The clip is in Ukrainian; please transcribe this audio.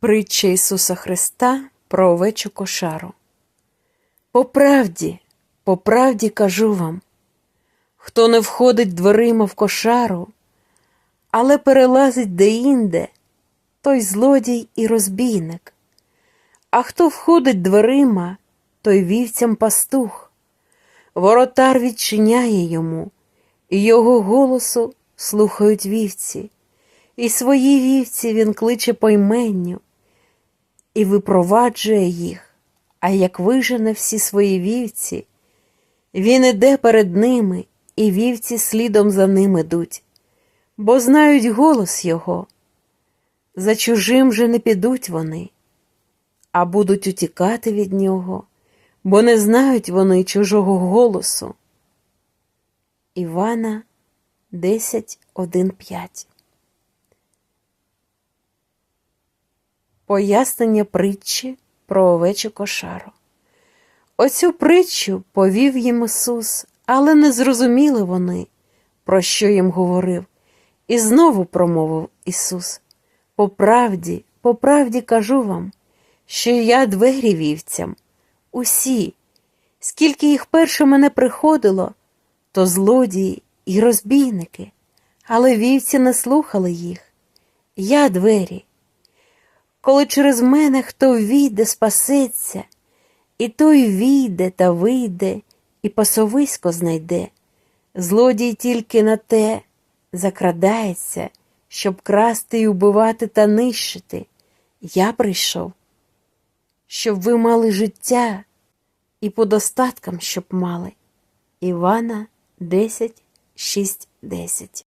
Притча Ісуса Христа про овечу кошару. По правді, по правді кажу вам, хто не входить дверима в кошару, але перелазить деінде, той злодій і розбійник. А хто входить дверима, той вівцям пастух. Воротар відчиняє йому, і його голосу слухають вівці, і свої вівці він кличе по іменню і випроваджує їх, а як вижене всі свої вівці, він іде перед ними, і вівці слідом за ним ідуть, бо знають голос його. За чужим же не підуть вони, а будуть утікати від нього, бо не знають вони чужого голосу. Івана 10.1.5 Пояснення притчі про овечу кошару. Оцю притчу повів їм Ісус, але не зрозуміли вони, про що їм говорив, і знову промовив Ісус. По правді, по правді кажу вам, що я двері вівцям, усі, скільки їх перше мене приходило, то злодії і розбійники, але вівці не слухали їх. Я двері. Коли через мене хто війде, спасеться, і той війде та вийде, і пасовисько знайде. Злодій тільки на те закрадається, щоб красти і убивати та нищити. Я прийшов, щоб ви мали життя і по достаткам, щоб мали. Івана 10, 6, 10